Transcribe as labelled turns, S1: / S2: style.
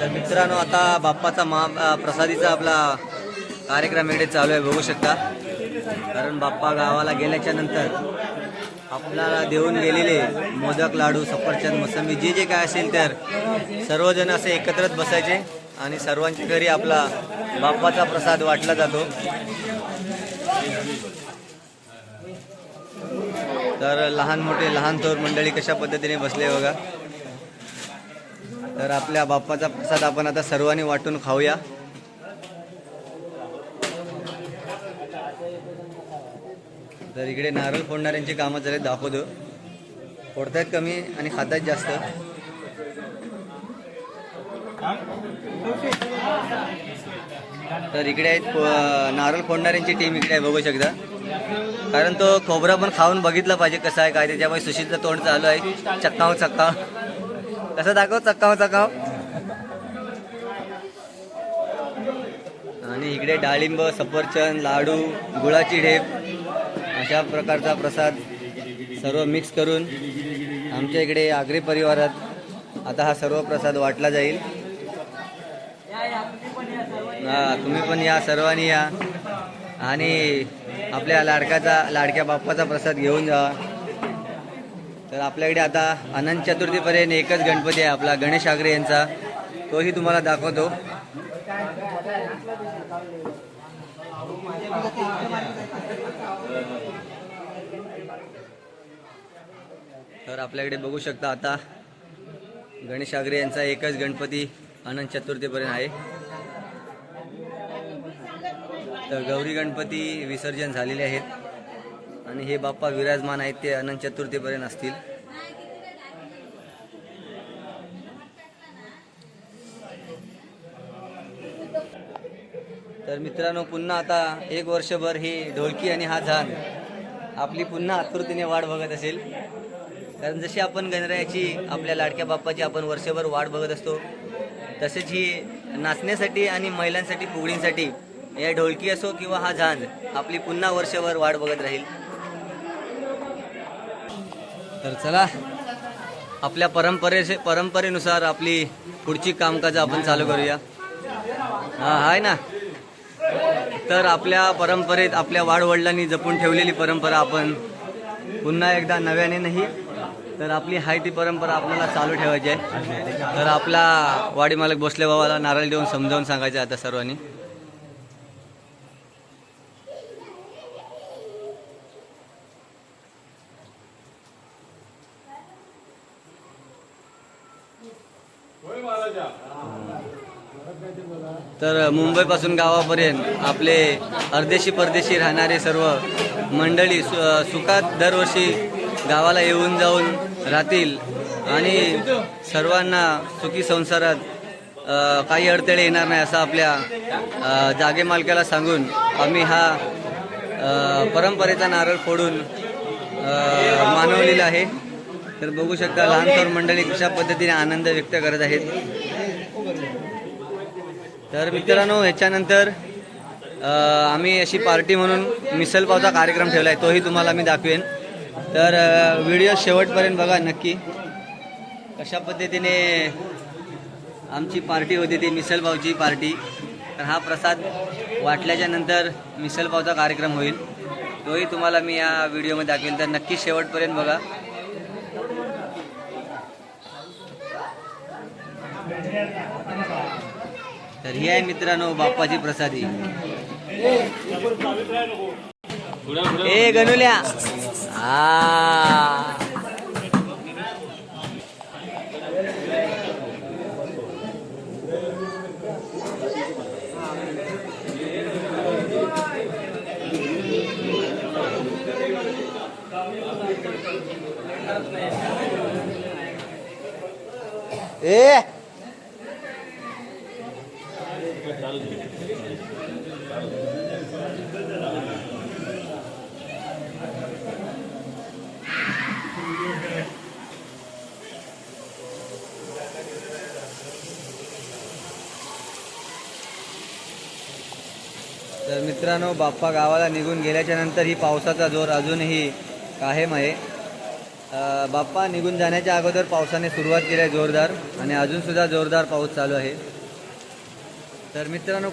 S1: तर मित्रांनो आता बाप्पाचा महा प्रसादीचा आपला कार्यक्रम इकडे चालू आहे बघू शकता. कारण बाप्पा गावाला गेल्याच्यानंतर आपल्याला देऊन गेलेले मोदक लाडू सफरचंद मोसंबी जे जे काय असेल तर सर्वजण असे एकत्रच बसायचे आणि सर्वांच्या घरी आपला बाप्पाचा प्रसाद वाटला जातो. तर लहान मोठे लहान थोर मंडळी कशा पद्धतीने बसले बघा. तर आपल्या बाप्पाचा प्रसाद आपण आता सर्वांनी वाटून खाऊया. तर इकडे नारळ फोडणाऱ्यांची कामं चालत दाखवतो. फोडतायत कमी आणि खातायत जास्त. तर इकडे आहेत नारळ फोडणाऱ्यांची टीम इकडे आहे बघू शकता. कारण तो खोबरा पण खाऊन बघितला पाहिजे कसं आहे काय त्याच्यामुळे सुशीलचं तोंड चालू आहे. चक्काव चक्काव. कसं दाखव चक्काव चकाव. आणि इकडे डाळिंब सफरचंद लाडू गुळाची ढेप अशा प्रकारचा प्रसाद सर्व मिक्स करून आमच्या इकडे आगरी परिवारात आता हा सर्व प्रसाद वाटला जाईल. हा तुम्ही पण या सर्वांनी या. आणि आपल्या लाडकाचा लाडक्या बाप्पाचा प्रसाद घेऊन जा. तर आपल्याकडे आता अनंत चतुर्थीपर्यंत एकच गणपती आहे आपला गणेश आगरे यांचा. तोही तुम्हाला दाखवतो. तर आपल्याकडे बघू शकता आता गणेश आगरे यांचा एकच गणपती अनंत चतुर्थीपर्यंत आहे. तर गौरी गणपती विसर्जन झालेले आहेत. आणि हे बाप्पा विराजमान आहेत ते अनंत चतुर्थीपर्यंत असतील. तर मित्रांनो पुन्हा आता एक वर्षभर ही ढोलकी आणि हा झान आपली पुन्हा आतुरतेने वाट बघत असेल. कारण जशी आपण गणरायाची आपल्या लाडक्या बाप्पाची आपण वर्षभर वाट बघत असतो तसेच ही नाचण्यासाठी आणि महिलांसाठी फुगडींसाठी या ढोलकी असो किंवा हा झांज आपली पुन्हा वर्षभर वाट बघत राहील. तर चला आपल्या परंपरेचे परंपरेनुसार आपली पुढची कामकाज आपण चालू करूया. हा आहे ना? तर आपल्या परंपरेत आपल्या वाडवडिलांनी जपून ठेवलेली परंपरा आपण पुन्हा एकदा नव्याने नाही तर आपली हाय ती परंपरा आपल्याला चालू ठेवायची आहे. तर आपला वाडी मालक भोसले बाबाला नारळ देऊन समजावून सांगायचं आहे आता सर्वांनी. तर मुंबईपासून गावापर्यंत आपले अर्देशी परदेशी राहणारे सर्व मंडळी सु सुखात दरवर्षी गावाला येऊन जाऊन राहतील आणि सर्वांना सुखी संसारात काही अडथळे येणार नाही असं आपल्या जागे मालकाला सांगून आम्ही हा परंपरेचा नारळ फोडून मानवलेला आहे. तर बघू शकता लहान थोर मंडळी कशा पद्धतीने आनंद व्यक्त करत आहेत. तर मित्रांनो ह्याच्यानंतर आम्ही अशी पार्टी म्हणून मिसल पावचा कार्यक्रम ठेवला आहे तोही तुम्हाला मी दाखवेन. तर व्हिडिओ शेवटपर्यंत बघा नक्की. कशा पद्धतीने आमची पार्टी होती ती मिसल पावची पार्टी. तर हा प्रसाद वाटल्याच्या नंतर मिसल पावचा कार्यक्रम होईल. तोही तुम्हाला मी या व्हिडिओमध्ये दाखवेल तर नक्की शेवटपर्यंत बघा. तर ही आहे मित्रांनो बाप्पाची प्रसादी. ए गणुल्या. आ. ए. तर मित्रांनो बाप्पा गावाला निघून गेल्याच्यानंतर ही पावसाचा जोर अजूनही कायम आहे. बाप्पा निघून जाण्याच्या अगोदर पावसाने सुरुवात केली आहे जोरदार आणि अजूनसुद्धा जोरदार पाऊस चालू आहे. तर मित्रांनो